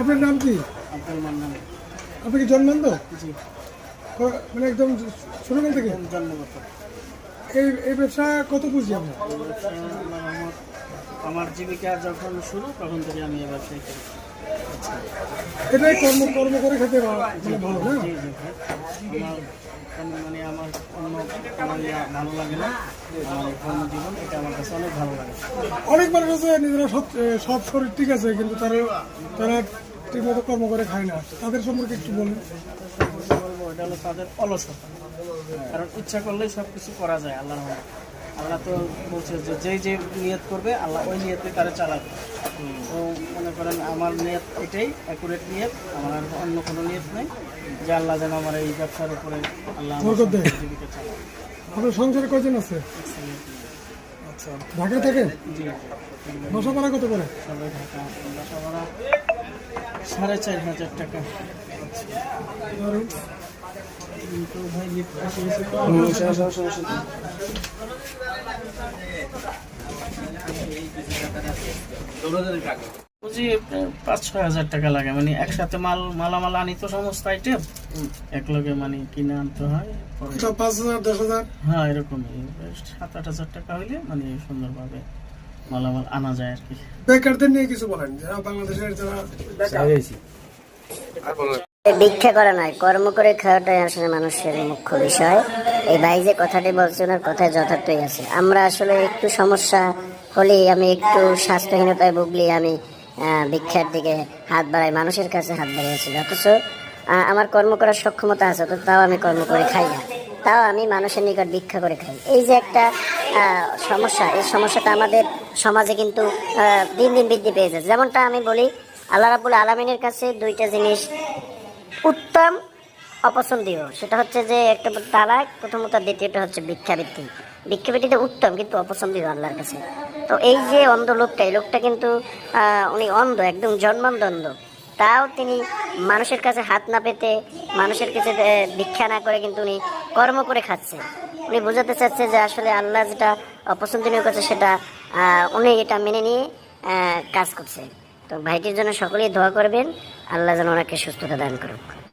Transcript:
আপনার নাম কি? আপনি কি জন্মান্ত মানে একদম ছোটবেলা থেকে? এই এই ব্যবসা কত বুঝি আপনার। আমার জীবিকা যখন শুরু তখন থেকে আমি এই ব্যবসায় করি। এটাই কর্ম কর্ম করে খেতে মানে ভালো না? আমার মানে আমার অন্য ভালো লাগে না। আমার কর্মজীবন এটা আমার কাছে অনেক ভালো লাগে। অনেক মানুষ আছে নিজেরা সব সব শরীর ঠিক আছে কিন্তু তারা তারা ঠিকমতো কর্ম করে খায় না। তাদের সম্পর্কে একটু বলুন। বলব এটা হলো তাদের অলসতা। কারণ ইচ্ছা করলেই সব কিছু করা যায় আল্লাহ রহমতে। আল্লাহ তো বলছে যে যেই যে নিয়ত করবে আল্লাহ ওই নিয়তে তারা চালাবে তো মনে করেন আমার নিয়ত এটাই অ্যাকুরেট নিয়ত আমার আর অন্য কোনো নিয়ত নেই যে আল্লাহ যেন আমার এই ব্যবসার উপরে আল্লাহ। জীবিকা চালায় আপনার সংসারে কয়জন আছে? আচ্ছা। ঢাকায় থাকে? জি। বাসা ভাড়া কত করে? সবাই ঢাকা। বাসা ভাড়া সাড়ে চার হাজার টাকা। কিন্তু ভাই লিফট তো বুঝি পাঁচ ছয় হাজার টাকা লাগে মানে একসাথে মাল মালামাল আনি তো সমস্ত আইটেম এক লগে মানে কিনে আনতে হয় পাঁচ হাজার দশ হাজার? হ্যাঁ এরকমই। সাত আট হাজার টাকা হইলে মানে সুন্দরভাবে মালামাল আনা যায় আর কি। বেকারদের নিয়ে কিছু বলেন যারা বাংলাদেশের যারা ভিক্ষা করা নয়, কর্ম করে খাওয়াটাই আসলে মানুষের মুখ্য বিষয়। এই ভাই যে কথাটি বলছে, ওনার কথায় যথার্থই আছে। আমরা আসলে একটু সমস্যা হলেই আমি একটু স্বাস্থ্যহীনতায় ভুগলি আমি ভিক্ষার দিকে হাত বাড়াই, মানুষের কাছে হাত বাড়িয়েছি। অথচ আমার কর্ম করার সক্ষমতা আছে তো তাও আমি কর্ম করে খাই না। তাও আমি মানুষের নিকট ভিক্ষা করে খাই। এই যে একটা সমস্যা, এই সমস্যাটা আমাদের সমাজে কিন্তু দিন দিন বৃদ্ধি পেয়েছে যেমনটা আমি বলি, আল্লাহ রাবুল আলমিনের কাছে দুইটা জিনিস উত্তম অপছন্দীয়। সেটা হচ্ছে যে একটা তালাক, প্রথমত দ্বিতীয়টা হচ্ছে ভিক্ষাবৃত্তি। ভিক্ষাবৃত্তিটা উত্তম কিন্তু অপছন্দীয় আল্লাহর কাছে। তো এই যে অন্ধ লোকটা, এই লোকটা কিন্তু উনি অন্ধ, একদম জন্মান্ধ অন্ধ। তাও তিনি মানুষের কাছে হাত না পেতে, মানুষের কাছে ভিক্ষা না করে কিন্তু উনি কর্ম করে খাচ্ছে। উনি বোঝাতে চাচ্ছে যে আসলে আল্লাহ যেটা অপছন্দনীয় করছে, সেটা উনি এটা মেনে নিয়ে কাজ করছে। তো ভাইটির জন্য সকলেই দোয়া করবেন। আল্লাহ যেন ওনাকে সুস্থতা দান করুক।